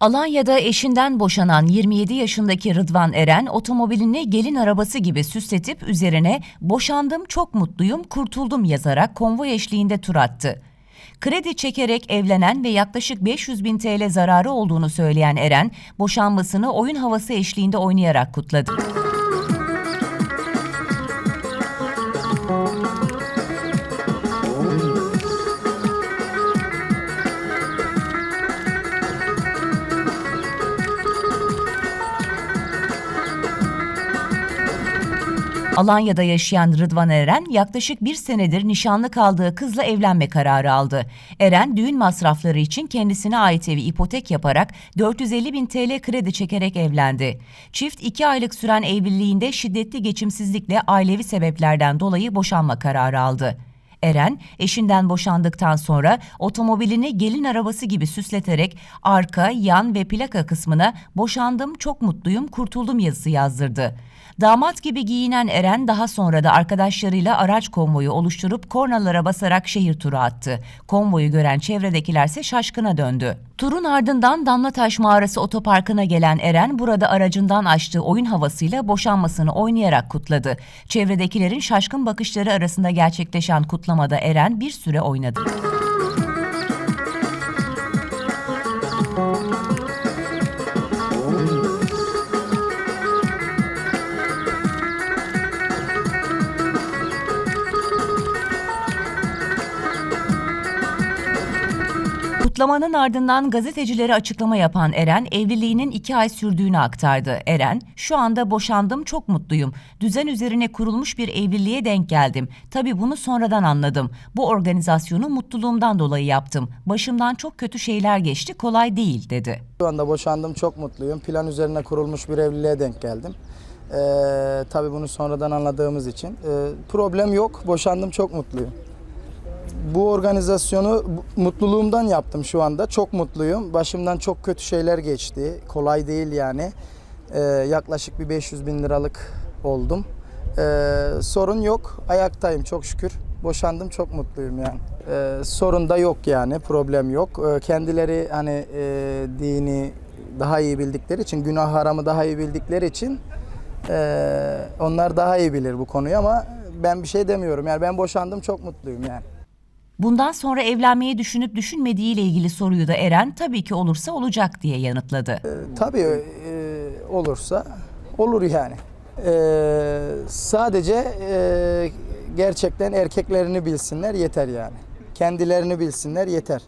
Alanya'da eşinden boşanan 27 yaşındaki Rıdvan Eren otomobilini gelin arabası gibi süsletip üzerine "Boşandım, çok mutluyum, kurtuldum." yazarak konvoy eşliğinde tur attı. Kredi çekerek evlenen ve yaklaşık 500 bin TL zararı olduğunu söyleyen Eren, boşanmasını oyun havası eşliğinde oynayarak kutladı. Alanya'da yaşayan Rıdvan Eren yaklaşık bir senedir nişanlı kaldığı kızla evlenme kararı aldı. Eren düğün masrafları için kendisine ait evi ipotek yaparak 450 bin TL kredi çekerek evlendi. Çift iki aylık süren evliliğinde şiddetli geçimsizlikle ailevi sebeplerden dolayı boşanma kararı aldı. Eren, eşinden boşandıktan sonra otomobilini gelin arabası gibi süsleterek arka, yan ve plaka kısmına boşandım, çok mutluyum, kurtuldum yazısı yazdırdı. Damat gibi giyinen Eren daha sonra da arkadaşlarıyla araç konvoyu oluşturup kornalara basarak şehir turu attı. Konvoyu gören çevredekilerse şaşkına döndü. Turun ardından Damlataş Mağarası otoparkına gelen Eren burada aracından açtığı oyun havasıyla boşanmasını oynayarak kutladı. Çevredekilerin şaşkın bakışları arasında gerçekleşen kutlamada Eren bir süre oynadı. Kutlamanın ardından gazetecilere açıklama yapan Eren, evliliğinin iki ay sürdüğünü aktardı. Eren, şu anda boşandım, çok mutluyum. Düzen üzerine kurulmuş bir evliliğe denk geldim. Tabii bunu sonradan anladım. Bu organizasyonu mutluluğumdan dolayı yaptım. Başımdan çok kötü şeyler geçti, kolay değil, dedi. Şu anda boşandım çok mutluyum. Plan üzerine kurulmuş bir evliliğe denk geldim. Ee, tabii bunu sonradan anladığımız için. Ee, problem yok. Boşandım çok mutluyum. Bu organizasyonu mutluluğumdan yaptım şu anda. Çok mutluyum. Başımdan çok kötü şeyler geçti. Kolay değil yani. Ee, yaklaşık bir 500 bin liralık oldum. Ee, sorun yok. Ayaktayım çok şükür. Boşandım çok mutluyum yani. Ee, sorun da yok yani. Problem yok. Ee, kendileri hani e, dini daha iyi bildikleri için, günah haramı daha iyi bildikleri için e, onlar daha iyi bilir bu konuyu ama ben bir şey demiyorum. Yani ben boşandım çok mutluyum yani. Bundan sonra evlenmeyi düşünüp düşünmediğiyle ilgili soruyu da Eren tabii ki olursa olacak diye yanıtladı. Tabii e, olursa olur yani. E, sadece e, gerçekten erkeklerini bilsinler yeter yani. Kendilerini bilsinler yeter.